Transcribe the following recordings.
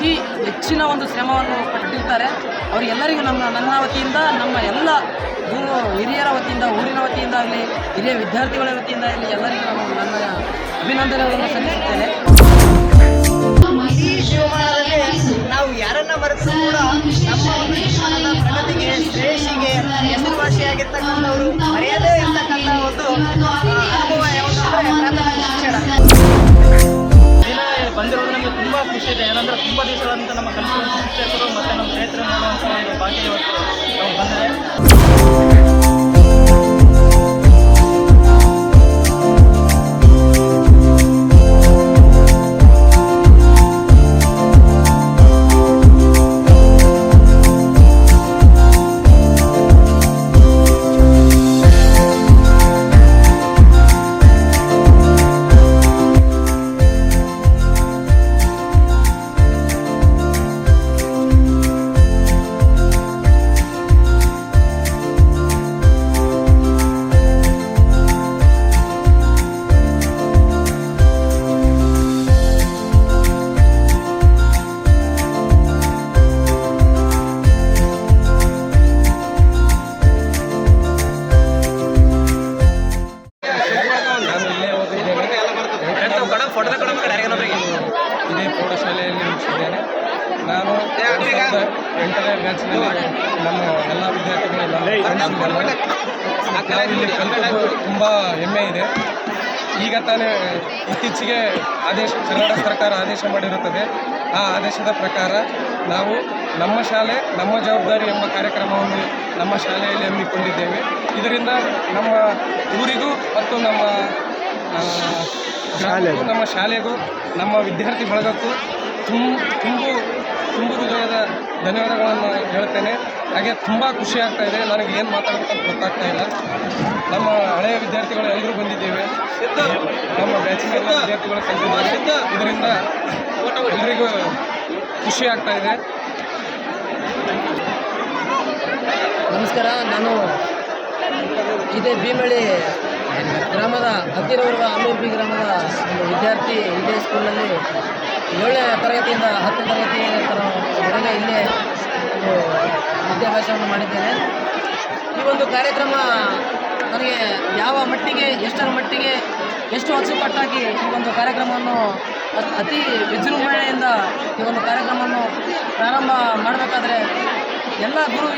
ಅತಿ ಹೆಚ್ಚಿನ ಒಂದು ಶ್ರಮವನ್ನು ಪಟ್ಟಿರ್ತಾರೆ ಅವರಿಗೆಲ್ಲರಿಗೂ ನಮ್ಮ, ನನ್ನ ವತಿಯಿಂದ, ನಮ್ಮ ಎಲ್ಲ ಹಿರಿಯರ ವತಿಯಿಂದ, ಊರಿನ ವತಿಯಿಂದ ಆಗಲಿ, ಹಿರಿಯ ವಿದ್ಯಾರ್ಥಿಗಳ ವತಿಯಿಂದ ಆಗಲಿ ಎಲ್ಲರಿಗೂ ನಾನು ನನ್ನ ಅಭಿನಂದನೆಗಳನ್ನು ಸಲ್ಲಿಸುತ್ತೇನೆ. ಈ ಜೀವಮಾನದಲ್ಲಿ ನಾವು ಯಾರನ್ನ ಮರೆತು ಕೂಡ ನಮ್ಮ ಒಂದು ಜೀವನದ ಪ್ರಗತಿಗೆ, ಶ್ರೇಯಸ್ಸಿಗೆ, ಹೆಸರುವಾಸಿಯಾಗಿರ್ತಕ್ಕಂಥವ್ರು ಮರೆಯದೇ ಇರ್ತಕ್ಕಂಥ ಒಂದು ತುಂಬ ಇದೆ. ಏನಂದ್ರೆ ತುಂಬ ದಿವಸಗಳಂತ ನಮ್ಮ ಕನಸು ಶಿಕ್ಷಕರು ಮತ್ತು ನಮ್ಮ ಮಾಡುವಂಥ ಒಂದು ಭಾಗ್ಯ ನಾವು ಬಂದಿದೆ ನಮ್ಮ ಎಲ್ಲ ವಿದ್ಯಾರ್ಥಿಗಳೆಲ್ಲ ಕಲಿತು ತುಂಬ ಹೆಮ್ಮೆ ಇದೆ. ಈಗ ತಾನೇ ಇತ್ತೀಚೆಗೆ ಆದೇಶ ಕರ್ನಾಟಕ ಸರ್ಕಾರ ಆದೇಶ ಮಾಡಿರುತ್ತದೆ. ಆ ಆದೇಶದ ಪ್ರಕಾರ ನಾವು ನಮ್ಮ ಶಾಲೆ ನಮ್ಮ ಜವಾಬ್ದಾರಿ ಎಂಬ ಕಾರ್ಯಕ್ರಮವನ್ನು ನಮ್ಮ ಶಾಲೆಯಲ್ಲಿ ಹಮ್ಮಿಕೊಂಡಿದ್ದೇವೆ. ಇದರಿಂದ ನಮ್ಮ ಊರಿಗೂ ಮತ್ತು ನಮ್ಮ ಶಾಲೆಗೂ. ನಮ್ಮ ಶಾಲೆಗೂ ನಮ್ಮ ವಿದ್ಯಾರ್ಥಿ ಬಳಗಕ್ಕೂ ತುಂಬ ತುಂಬು ತುಂಬು ಹೃದಯದ ಧನ್ಯವಾದಗಳನ್ನು ಹೇಳ್ತೇನೆ. ಹಾಗೆ ತುಂಬ ಖುಷಿ ಆಗ್ತಾ ಇದೆ. ನನಗೆ ಏನು ಮಾತಾಡಬೇಕಂತ ಗೊತ್ತಾಗ್ತಾ ಇಲ್ಲ. ನಮ್ಮ ಹಳೆಯ ವಿದ್ಯಾರ್ಥಿಗಳು ಎಲ್ಲರೂ ಬಂದಿದ್ದೇವೆ. ನಮ್ಮ ಬ್ಯಾಚಿನ ಎಲ್ಲ ವಿದ್ಯಾರ್ಥಿಗಳು ಕಲಿತಿದ್ದಾರೆ ಇದರಿಂದ ಎಲ್ಲರಿಗೂ ಖುಷಿ ಆಗ್ತಾ ಇದೆ. ನಮಸ್ಕಾರ. ನಾನು ಇದೇ ಭೀಮಳ್ಳಿ ಗ್ರಾಮದ ಹತ್ತಿರವಿರುವ ಅಲ್ಲೂರ್ಬಿ ಗ್ರಾಮದ ವಿದ್ಯಾರ್ಥಿ ಇದೇ ಸ್ಕೂಲಲ್ಲಿ ಏಳನೇ ತರಗತಿಯಿಂದ ಹತ್ತು ತರಗತಿ ವರೆಗೆ ಇಲ್ಲೇ ಒಂದು ವಿದ್ಯಾಭ್ಯಾಸವನ್ನು ಮಾಡಿದ್ದೇನೆ. ಈ ಒಂದು ಕಾರ್ಯಕ್ರಮ ನನಗೆ ಯಾವ ಮಟ್ಟಿಗೆ, ಎಷ್ಟರ ಮಟ್ಟಿಗೆ, ಎಷ್ಟು ಅಚ್ಚುಕಟ್ಟಾಗಿ ಈ ಒಂದು ಕಾರ್ಯಕ್ರಮವನ್ನು ಅತಿ ವಿಜೃಂಭಣೆಯಿಂದ ಈ ಒಂದು ಕಾರ್ಯಕ್ರಮವನ್ನು ಪ್ರಾರಂಭ ಮಾಡಬೇಕಾದ್ರೆ ಎಲ್ಲ ಗುರು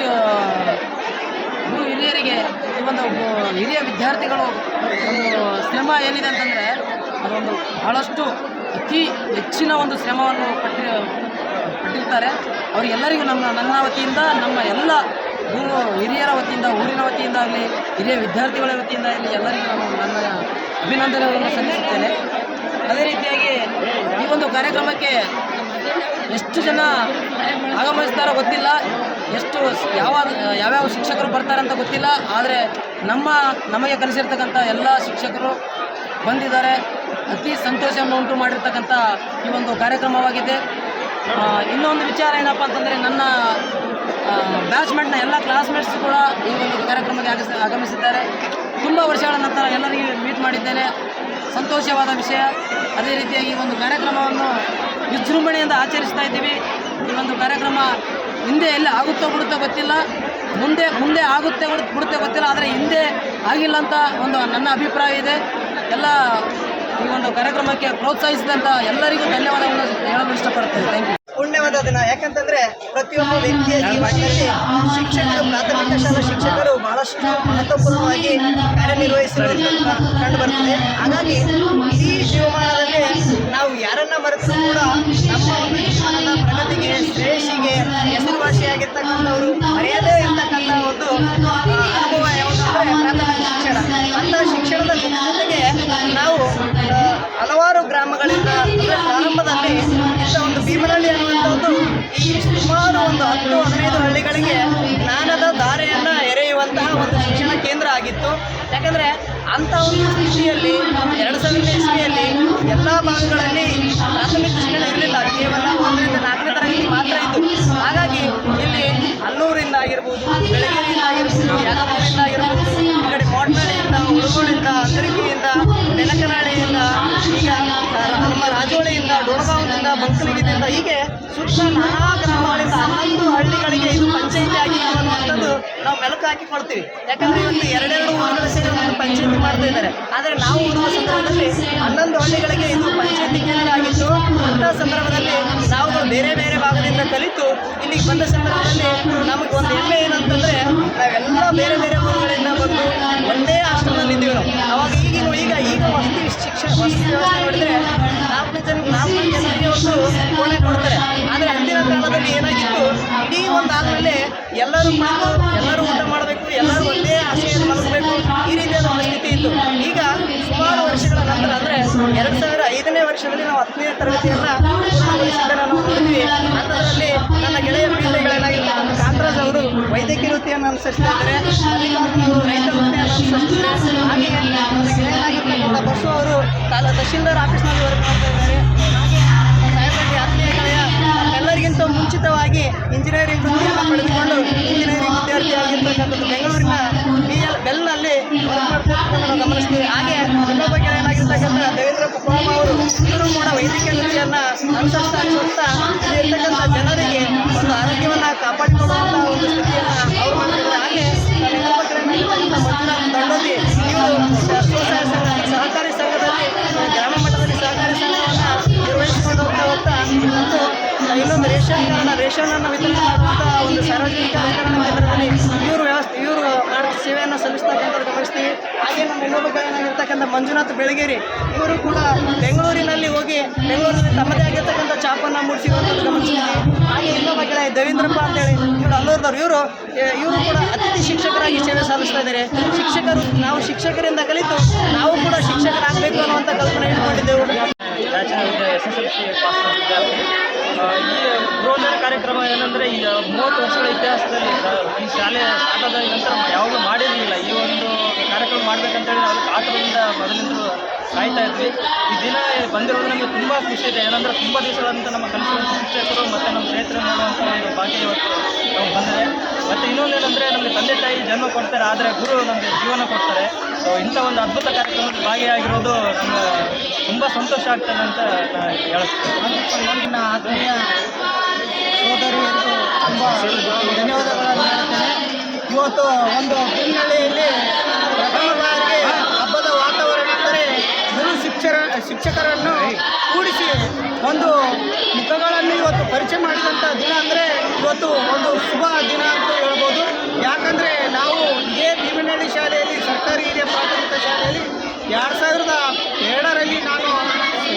ಗುರು ಹಿರಿಯರಿಗೆ ಈ ಒಂದು ಹಿರಿಯ ವಿದ್ಯಾರ್ಥಿಗಳು ಒಂದು ಶ್ರಮ ಏನಿದೆ ಅಂತಂದರೆ ಅದೊಂದು ಬಹಳಷ್ಟು ಅತಿ ಹೆಚ್ಚಿನ ಒಂದು ಶ್ರಮವನ್ನು ಪಟ್ಟಿ ಪಟ್ಟಿರ್ತಾರೆ. ಅವರಿಗೆಲ್ಲರಿಗೂ ನಮ್ಮ ನನ್ನ ವತಿಯಿಂದ, ನಮ್ಮ ಎಲ್ಲ ಊರು ಹಿರಿಯರ ವತಿಯಿಂದ, ಊರಿನ ವತಿಯಿಂದ ಆಗಲಿ, ಹಿರಿಯ ವಿದ್ಯಾರ್ಥಿಗಳ ವತಿಯಿಂದ ಆಗಲಿ ಎಲ್ಲರಿಗೂ ನಾನು ನನ್ನ ಅಭಿನಂದನೆಗಳನ್ನು ಸಲ್ಲಿಸುತ್ತೇನೆ. ಅದೇ ರೀತಿಯಾಗಿ ಈ ಒಂದು ಕಾರ್ಯಕ್ರಮಕ್ಕೆ ಎಷ್ಟು ಜನ ಆಗಮಿಸ್ತಾರೋ ಗೊತ್ತಿಲ್ಲ. ಎಷ್ಟು ಯಾವ ಯಾವ್ಯಾವ ಶಿಕ್ಷಕರು ಬರ್ತಾರಂತ ಗೊತ್ತಿಲ್ಲ. ಆದರೆ ನಮ್ಮ ನಮಗೆ ಕಲಿಸಿರ್ತಕ್ಕಂಥ ಎಲ್ಲ ಶಿಕ್ಷಕರು ಬಂದಿದ್ದಾರೆ. ಅತಿ ಸಂತೋಷವನ್ನು ಉಂಟು ಮಾಡಿರ್ತಕ್ಕಂಥ ಈ ಒಂದು ಕಾರ್ಯಕ್ರಮವಾಗಿದೆ. ಇನ್ನೊಂದು ವಿಚಾರ ಏನಪ್ಪ ಅಂತಂದರೆ ನನ್ನ ಬ್ಯಾಚ್ಮೆಂಟ್ನ ಎಲ್ಲ ಕ್ಲಾಸ್ಮೇಟ್ಸ್ ಕೂಡ ಈ ಒಂದು ಕಾರ್ಯಕ್ರಮಕ್ಕೆ ಆಗಮಿಸಿ ಆಗಮಿಸಿದ್ದಾರೆ. ತುಂಬ ವರ್ಷಗಳ ನಂತರ ಎಲ್ಲರಿಗೂ ಮೀಟ್ ಮಾಡಿದ್ದೇನೆ. ಸಂತೋಷವಾದ ವಿಷಯ. ಅದೇ ರೀತಿಯಾಗಿ ಈ ಒಂದು ಕಾರ್ಯಕ್ರಮವನ್ನು ವಿಜೃಂಭಣೆಯಿಂದ ಆಚರಿಸ್ತಾ ಇದ್ದೀವಿ. ಈ ಒಂದು ಕಾರ್ಯಕ್ರಮ ಹಿಂದೆ ಎಲ್ಲ ಆಗುತ್ತೋ ಬಿಡುತ್ತೋ ಗೊತ್ತಿಲ್ಲ. ಮುಂದೆ ಮುಂದೆ ಆಗುತ್ತೆ ಬಿಡು- ಬಿಡುತ್ತೆ ಗೊತ್ತಿಲ್ಲ. ಆದರೆ ಹಿಂದೆ ಆಗಿಲ್ಲ ಅಂತ ಒಂದು ನನ್ನ ಅಭಿಪ್ರಾಯ ಇದೆ. ಎಲ್ಲ ಈ ಒಂದು ಕಾರ್ಯಕ್ರಮಕ್ಕೆ ಪ್ರೋತ್ಸಾಹಿಸಿದಂಥ ಎಲ್ಲರಿಗೂ ಧನ್ಯವಾದಗಳನ್ನು ಹೇಳಲು ಇಷ್ಟಪಡ್ತೇನೆ. ಥ್ಯಾಂಕ್ ಯು ಪುಣ್ಯವಾದ ದಿನ. ಯಾಕಂತಂದ್ರೆ ಪ್ರತಿಯೊಬ್ಬ ವ್ಯಕ್ತಿಯ ಜೀವನದಲ್ಲಿ ಶಿಕ್ಷಕರು, ಪ್ರಾಥಮಿಕ ಶಾಲಾ ಶಿಕ್ಷಕರು ಬಹಳಷ್ಟು ಮಹತ್ವಪೂರ್ಣವಾಗಿ ಕಾರ್ಯನಿರ್ವಹಿಸಿರುವುದು ಕಂಡು ಬರ್ತದೆ. ಹಾಗಾಗಿ ಇಡೀ ಜೀವಮಾನದಲ್ಲಿ ನಾವು ಯಾರನ್ನ ಮರೆತು ಕೂಡ ಅಂಥ ಒಂದು ಸ್ಥಿತಿಯಲ್ಲಿ ಎರಡು ಸಾವಿರದ ಇಸ್ವಿಯಲ್ಲಿ ಎಲ್ಲ ಭಾಗಗಳಲ್ಲಿ ಪ್ರಾಥಮಿಕ ಶಿಕ್ಷಣ ಇರಲಿಲ್ಲ. ಕೇವಲ ಒಂದರಿಂದ ನಾಲ್ಕನೇ ತರಗತಿ ಮಾತ್ರ ಇತ್ತು. ಹಾಗಾಗಿ ಇಲ್ಲಿ ಅಲ್ಲೂರಿಂದ ಆಗಿರ್ಬೋದು ಬೆಳಗ್ಗೆ ಆಗಿರ್ಬೋದು ಯಾದವರಿಂದ ಅಂತ ಹೀಗೆ ಸುತ್ತ ನಾನಾ ಗ್ರಾಮಗಳಿಂದ ಹನ್ನೊಂದು ಹಳ್ಳಿಗಳಿಗೆ ಇದು ಪಂಚಾಯಿತಿ ಆಗಿ ಅನ್ನುವಂಥದ್ದು ನಾವು ಮೆಲುಕು ಹಾಕಿಕೊಳ್ತೀವಿ. ಯಾಕಂದ್ರೆ ಇವತ್ತು ಎರಡೆರಡು ಮೂರು ಸೇರಿ ಒಂದು ಪಂಚಾಯಿತಿ ಮಾಡ್ತಾ ಇದ್ದಾರೆ. ಆದರೆ ನಾವು ಸಂದರ್ಭದಲ್ಲಿ ಹನ್ನೊಂದು ಹಳ್ಳಿಗಳಿಗೆ ಇದು ಪಂಚಾಯಿತಿ ಕೇಂದ್ರ ಆಗಿತ್ತು ಅಂಥ ಸಂದರ್ಭದಲ್ಲಿ ನಾವುಗಳು ಬೇರೆ ಬೇರೆ ಭಾಗದಿಂದ ಕಲಿತು ಇಲ್ಲಿಗೆ ಬಂದ ಸಂದರ್ಭದಲ್ಲಿ ನಮಗೆ ಒಂದು ಹೆಮ್ಮೆ ಏನಂತಂದ್ರೆ ನಾವೆಲ್ಲ ಬೇರೆ ಬೇರೆ ಊರುಗಳಿಂದ ಬಂದು ಒಂದೇ ಆಶ್ರಮದಲ್ಲಿ ಇದ್ದೀವಿ ನಾವು. ಅವಾಗ ಈಗಿನ ಈಗ ಈಗ ವಸತಿ ಶಿಕ್ಷಣ ವಸತಿ ವ್ಯವಸ್ಥೆ ಮಾಡಿದ್ರೆ ನಾಲ್ಕು ಜನ ನಾಲ್ಕು ಜನರಿಗೆ ಒಂದು ಕೋಣೆ ಕೊಡ್ತಾರೆ. ಆದರೆ ಅಂದಿನ ಕಾಲದಲ್ಲಿ ಏನಾಗಿತ್ತು? ಇಡೀ ಒಂದು ಆದಮೇಲೆ ಎಲ್ಲರೂ ಎಲ್ಲರೂ ಊಟ ಮಾಡಬೇಕು ವರ್ಷದಲ್ಲಿ ನಾವು ಹತ್ತನೇ ತರಗತಿಯನ್ನು ಪೂರ್ಣಗೊಳಿಸಿದ್ದನ್ನು ನಾವು ನೋಡಿದ್ವಿ ಅಂಥದ್ರಲ್ಲಿ ನನ್ನ ಗೆಳೆಯ ಪೀಳಿಗೆಗಳೇನಾಗಿರ್ತಕ್ಕಂಥ ಕಾಂತರಾಜ್ ಅವರು ವೈದ್ಯಕೀಯ ವೃತ್ತಿಯನ್ನು ಅನುಸರಿಸ್ತಾ ಇದ್ದಾರೆ. ರೈತ ಬಸ್ಸು ಅವರು ತಹಶೀಲ್ದಾರ್ ಆಫೀಸ್ನಲ್ಲಿ ವರ್ಕ್ ಮಾಡ್ತಾ ಇದ್ದಾರೆ. ಆತ್ಮೀಯ ಗೆಳೆಯ ಎಲ್ಲರಿಗಿಂತ ಮುಂಚಿತವಾಗಿ ಇಂಜಿನಿಯರಿಂಗ್ ವೃತ್ತಿಯನ್ನು ಪಡೆದುಕೊಂಡು ಇಂಜಿನಿಯರಿಂಗ್ ವಿದ್ಯಾರ್ಥಿ ಆಗಿರ್ತಕ್ಕಂಥದ್ದು ಬೆಂಗಳೂರಿನ ಬಿ ಎಲ್ ಬೆಲ್ನಲ್ಲಿ ಗಮನಿಸ್ತೀವಿ. ಹಾಗೆ ಇನ್ನೊಬ್ಬ ಗೆಳೆಯನಾಗಿರ್ತಕ್ಕಂಥ ಕುಪ್ಪಮ್ಮ ಅವರು ಇವರು ಕೂಡ ವೈದ್ಯಕೀಯ ವೃತ್ತಿಯನ್ನು ಅನುಸರಿಸ್ತಾ ಇಲ್ಲಿ ಇರ್ತಕ್ಕಂಥ ಜನರಿಗೆ ಒಂದು ಆರೋಗ್ಯವನ್ನು ಕಾಪಾಡಿಕೊಳ್ಳುವಂತಹ ಒಂದು ಸ್ಥಿತಿಯನ್ನು ಅವರು ಮಾಡ್ತಿದ್ದಾರೆ. ಹಾಗೆ ಸಹಕಾರಿ ಸಂಘದಲ್ಲಿ, ಗ್ರಾಮ ಮಟ್ಟದಲ್ಲಿ ಸಹಕಾರಿ ಸಂಘವನ್ನು ನಿರ್ವಹಿಸಿಕೊಂಡು ಹೋಗ್ತಾ ಹೋಗ್ತಾ ಇನ್ನೊಂದು ರೇಷನ್ ರೇಷನ್ ಅನ್ನು ವಿತರಣೆ ಹಾಗೆ ನಮ್ಮ ಇನ್ನೊಬ್ಬ ಗಾಯನಾಗಿರ್ತಕ್ಕಂಥ ಮಂಜುನಾಥ್ ಬೆಳಗೇರಿ, ಇವರು ಕೂಡ ಬೆಂಗಳೂರಿನಲ್ಲಿ ಹೋಗಿ ಬೆಂಗಳೂರಿನಲ್ಲಿ ತಮ್ಮದೇ ಆಗಿರ್ತಕ್ಕಂಥ ಚಾಪನ್ನು ಮೂಡಿಸಿರುವಂಥದ್ದು ಗಮನಿಸಿದ್ದೀನಿ ಹಾಗೆ ಇನ್ನೊಬ್ಬ ಗೆಳೆಯ ದೇವೇಂದ್ರಪ್ಪ ಅಂತೇಳಿ, ಇವರು ಅಲ್ಲೂರ್ದವ್ರು. ಇವರು ಇವರು ಕೂಡ ಅತಿಥಿ ಶಿಕ್ಷಕರಾಗಿ ಸೇವೆ ಸಲ್ಲಿಸ್ತಾ ಇದ್ದಾರೆ. ಶಿಕ್ಷಕರು, ನಾವು ಶಿಕ್ಷಕರಿಂದ ಕಲಿತು ನಾವು ಕೂಡ ಶಿಕ್ಷಕರಾಗಬೇಕು ಅನ್ನುವಂಥ ಕಲ್ಪನೆ ಇಟ್ಕೊಂಡಿದ್ದೆವು. ಈ ಗೃಹೋದ್ಧಾರ ಕಾರ್ಯಕ್ರಮ ಏನಂದರೆ ಈ ಮೂವತ್ತು ವರ್ಷಗಳ ಇತಿಹಾಸದಲ್ಲಿ ಈ ಶಾಲೆ ಆಟದ ನಂತರ ಕಾಯ್ತಾ ಇದ್ವಿ. ಈ ದಿನ ಬಂದಿರೋದು ನಮಗೆ ತುಂಬ ಖುಷಿ ಇದೆ. ಏನಂದರೆ ತುಂಬ ದಿವಸಗಳಂತ ನಮ್ಮ ಕಲಿಸುವಂಥ ಶಿಕ್ಷಕರು ಮತ್ತು ನಮ್ಮ ಸ್ನೇಹಿತರು ನೋಡುವಂಥ ಒಂದು ಭಾಗ್ಯ ಇವತ್ತು ನಾವು ಬಂದಿದೆ. ಮತ್ತು ಇನ್ನೊಂದು ಏನಂದರೆ ನಮಗೆ ತಂದೆ ತಾಯಿ ಜನ್ಮ ಕೊಡ್ತಾರೆ, ಆದರೆ ಗುರು ನಮಗೆ ಜೀವನ ಕೊಡ್ತಾರೆ. ಸೊ ಇಂಥ ಒಂದು ಅದ್ಭುತ ಕಾರ್ಯಕ್ರಮದಲ್ಲಿ ಭಾಗಿಯಾಗಿರೋದು ನಮ್ಗೆ ತುಂಬ ಸಂತೋಷ ಆಗ್ತದೆ ಅಂತ ನಾನು ನನ್ನ ತುಂಬ ಧನ್ಯವಾದಗಳನ್ನು ಹೇಳ್ತೇನೆ. ಇವತ್ತು ಒಂದು ಹಿನ್ನೆಲೆಯಲ್ಲಿ ಪ್ರಥಮ ಇವತ್ತು ಒಂದು ಶುಭ ದಿನ ಅಂತ ಹೇಳ್ಬೋದು. ಯಾಕಂದರೆ ನಾವು ಇದೇ ಭೀಮನಹಳ್ಳಿ ಶಾಲೆಯಲ್ಲಿ, ಸರ್ಕಾರಿ ಹಿರಿಯ ಪ್ರಾಥಮಿಕ ಶಾಲೆಯಲ್ಲಿ ಎರಡು ಸಾವಿರದ ಏಳರಲ್ಲಿ ನಾನು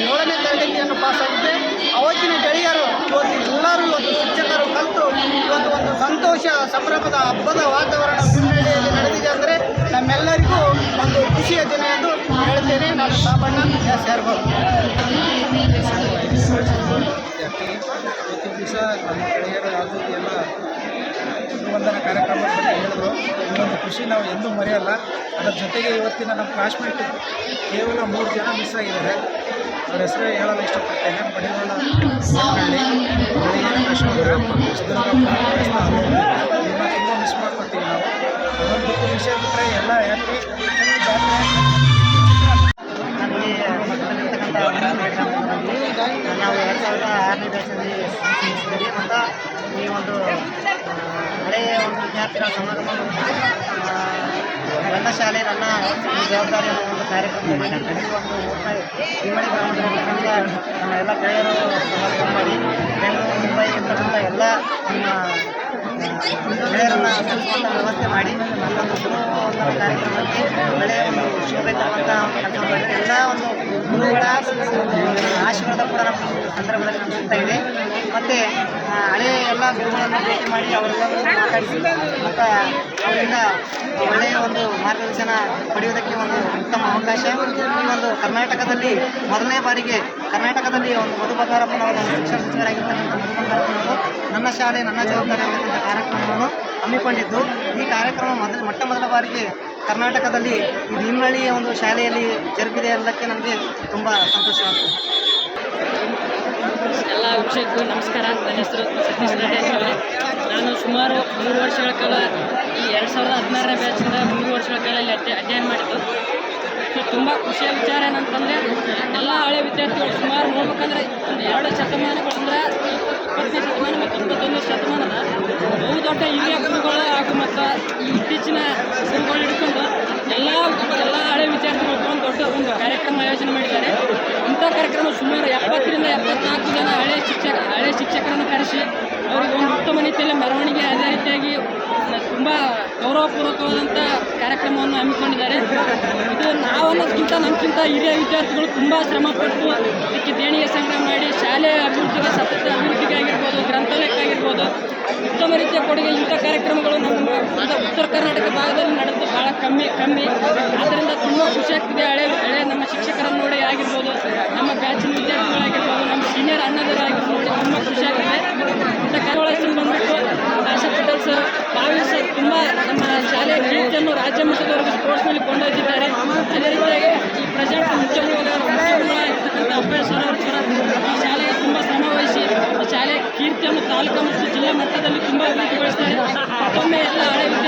ಏಳನೇ ತರಗತಿಯನ್ನು ಪಾಸಾಗಿದ್ದೆ ಅವತ್ತಿನ ಗೆಳೆಯರು, ಇವತ್ತು ಎಲ್ಲರೂ ಇವತ್ತು ಶಿಕ್ಷಕರು ಕಲಿತು ಇವತ್ತು ಒಂದು ಸಂತೋಷ, ಸಂಭ್ರಮದ, ಹಬ್ಬದ ವಾತಾವರಣ ಹಿನ್ನೆಲೆಯಲ್ಲಿ ನಡೆದಿದೆ ಅಂದರೆ ನಮ್ಮೆಲ್ಲರಿಗೂ ಒಂದು ಖುಷಿಯ ದಿನ ಎಂದು ಹೇಳ್ತೇನೆ. ನಾನು ಸಾಬಣ್ಣ ಎಸ್ ದಿವಸ ನಮ್ಮ ಗೆಳೆಯರು ಯಾವುದು ಎಲ್ಲ ಗುರುವಂದನ ಕಾರ್ಯಕ್ರಮ ಹೇಳಿದ್ರು. ಒಂದು ಖುಷಿ, ನಾವು ಎಂದೂ ಮರೆಯಲ್ಲ. ಅದರ ಜೊತೆಗೆ ಇವತ್ತಿನ ನಮ್ಮ ಕ್ಲಾಸ್ಮೇಟ್ ಕೇವಲ ಮೂರು ಜನ ಮಿಸ್ ಆಗಿದ್ದಾರೆ. ಅವ್ರ ಹೆಸರು ಹೇಳಲು ಇಷ್ಟಪಡ್ತೇನೆ. ಪ್ರಸ್ತುತ ತುಂಬ ಮಿಸ್ ಮಾಡ್ಕೊತೀವಿ ನಾವು. ಅದೊಂದು ವಿಷಯ ಬಿಟ್ಟರೆ ಎಲ್ಲ ಹ್ಯಾಪಿ ನಾವು ಎರಡು ಸಾವಿರದ ಆರನೇ ಮತ್ತು ಈ ಒಂದು ಹಳೆಯ ಒಂದು ವಿದ್ಯಾರ್ಥಿಗಳ ಸಮಾಗಮವನ್ನು ಆ, ನನ್ನ ಶಾಲೆ ನನ್ನ ಜವಾಬ್ದಾರಿ ಅನ್ನೋ ಒಂದು ಕಾರ್ಯಕ್ರಮದಲ್ಲಿ ಈ ಒಂದು ಊಟ ಹಿಮ್ಮಡಿ ಗ್ರಾಮದಲ್ಲಿರ್ತಕ್ಕಂಥ ನಮ್ಮ ಎಲ್ಲ ಗೆಳೆಯರು ಸಮಾಗಮ ಮಾಡಿ ಬೆಂಗಳೂರು ಮುಂಬೈ ಇರ್ತಕ್ಕಂಥ ಎಲ್ಲ ಆ, ವ್ಯವಸ್ಥೆ ಮಾಡಿ ಮತ್ತೊಂದು ಕಾರ್ಯಕ್ರಮಕ್ಕೆ ಒಳ್ಳೆಯ ಒಂದು ಶೋಭೆ ಎಲ್ಲ ಒಂದು ಗುರುಗಳ ಆಶೀರ್ವಾದ ಕೂಡ ನಮ್ಮ ಸಂದರ್ಭದಲ್ಲಿ ನಮ್ಗೆ ಸಿಗ್ತಾ ಇದೆ ಮತ್ತು ಹಳೆಯ ಎಲ್ಲ ಗುರುಗಳನ್ನು ಭೇಟಿ ಮಾಡಿ ಅವರೆಲ್ಲರೂ ಮಾತಾಡಿಸಿ ಮತ್ತು ಅವರಿಂದ ಒಳ್ಳೆಯ ಒಂದು ಮಾರ್ಗದರ್ಶನ ಪಡೆಯುವುದಕ್ಕೆ ಒಂದು ಉತ್ತಮ ಅವಕಾಶ. ಈ ಒಂದು ಕರ್ನಾಟಕದಲ್ಲಿ ಮೊದಲನೇ ಬಾರಿಗೆ ಕರ್ನಾಟಕದಲ್ಲಿ ಒಂದು ಮಧು ಬಂಗಾರಪ್ಪನವರು ಶಿಕ್ಷಣ ಸಚಿವರಾಗಿರ್ತಕ್ಕಂಥ ಮಧು ಬಂಗಾರಪ್ಪನವರು ನನ್ನ ಶಾಲೆ ನನ್ನ ಜವಾಬ್ದಾರಿ ಅನ್ನತಕ್ಕಂಥ ಕಾರ್ಯಕ್ರಮವನ್ನು ಹಮ್ಮಿಕೊಂಡಿದ್ದು. ಈ ಕಾರ್ಯಕ್ರಮ ಮೊದಲ ಮೊಟ್ಟ ಮೊದಲ ಬಾರಿಗೆ ಕರ್ನಾಟಕದಲ್ಲಿ ಈ ಒಂದು ಶಾಲೆಯಲ್ಲಿ ಜರುಗಿದೆ ಅನ್ನೋದಕ್ಕೆ ನನಗೆ ತುಂಬ ಸಂತೋಷವಾಗ್ತದೆ ಎಲ್ಲ ವಿಷಯಕ್ಕೂ ನಮಸ್ಕಾರ. ನನ್ನ ಹೆಸರು ಸತೀಶ್ ನಾನು ಸುಮಾರು ಮೂರು ವರ್ಷಗಳ ಕಾಲ ಈ ಎರಡು ಸಾವಿರದ ಹದಿನಾರನೇ ಬ್ಯಾಚಿಂದ ಮೂರು ವರ್ಷಗಳ ಕಾಲ ಇಲ್ಲಿ ಅಧ್ಯ ಅಧ್ಯಯನ ಮಾಡಿದ್ದು. ತುಂಬ ಖುಷಿಯ ವಿಚಾರ ಏನಂತಂದರೆ, ಎಲ್ಲ ಹಳೆ ವಿದ್ಯಾರ್ಥಿಗಳು ಸುಮಾರು ನೋಡ್ಬೇಕಂದ್ರೆ ಒಂದು ಎರಡು ಶತಮಾನಗಳು ಇಪ್ಪತ್ತನೇ ಶತಮಾನ ಬಹು ದೊಡ್ಡ ಹಿರಿಯ ಗುರುಗಳ ಹಾಗೂ ಮತ್ತು ಇತ್ತೀಚಿನ ಗುರುಗಳು ಹಿಡ್ಕೊಂಡು ಎಲ್ಲ ಎಲ್ಲ ಹಳೆ ವಿದ್ಯಾರ್ಥಿಗಳು ಒಂದು ದೊಡ್ಡ ಒಂದು ಕಾರ್ಯಕ್ರಮ ಆಯೋಜನೆ ಮಾಡಿದ್ದಾರೆ. ಇಂಥ ಕಾರ್ಯಕ್ರಮ ಸುಮಾರು ಎಪ್ಪತ್ತರಿಂದ ಎಪ್ಪತ್ನಾಲ್ಕು ಜನ ಹಳೆ ಶಿಕ್ಷಕ ಹಳೆ ಶಿಕ್ಷಕರನ್ನು ಕರೆಸಿ ಅವರಿಗೆ ಒಂದು ಉತ್ತಮ ರೀತಿಯಲ್ಲಿ ಮೆರವಣಿಗೆ ಅದೇ ರೀತಿಯಾಗಿ ತುಂಬ ಗೌರವಪೂರ್ವಕವಾದಂಥ ಕಾರ್ಯಕ್ರಮವನ್ನು ಹಮ್ಮಿಕೊಂಡಿದ್ದಾರೆ. ಇದು ನಾವು ಅನ್ನೋದಕ್ಕಿಂತ ನಮಗಿಂತ ಹಿರಿಯ ವಿದ್ಯಾರ್ಥಿಗಳು ತುಂಬ ಶ್ರಮಪಟ್ಟು ಇದಕ್ಕೆ ದೇಣಿಗೆ ಸಂಗ್ರಹ ಮಾಡಿ ಶಾಲೆಯ ಅಭಿವೃದ್ಧಿಗೆ ಸತತ ಗ್ರಂಥಾಲಯಕ್ಕೆ ಗ್ರಂಥಾಲಯಕ್ಕಾಗಿರ್ಬೋದು, ಉತ್ತಮ ರೀತಿಯ ಕೊಡುಗೆ ಇಂಥ ಕಾರ್ಯಕ್ರಮಗಳು ನಮ್ಮ ಉತ್ತರ- ಕರ್ನಾಟಕ ಭಾಗದಲ್ಲಿ ನಡೆದು ಬಹಳ ಕಮ್ಮಿ ಕಮ್ಮಿ. ಆದ್ದರಿಂದ ತುಂಬ ಖುಷಿ ಆಗ್ತಿದೆ. ಹಳೆ ಹಳೆ ನಮ್ಮ ಶಿಕ್ಷಕರನ್ನು ನೋಡಿ ಆಗಿರ್ಬೋದು, ನಮ್ಮ ಬ್ಯಾಚಿನ ವಿದ್ಯಾರ್ಥಿಗಳಾಗಿರ್ಬೋದು, ನಮ್ಮ ಸೀನಿಯರ್ ಅಣ್ಣದವರಾಗಿರ್ಬೋದು ತುಂಬ ಖುಷಿ ಆಗ್ತಿದೆ. ಇಂಥ I'm not everybody.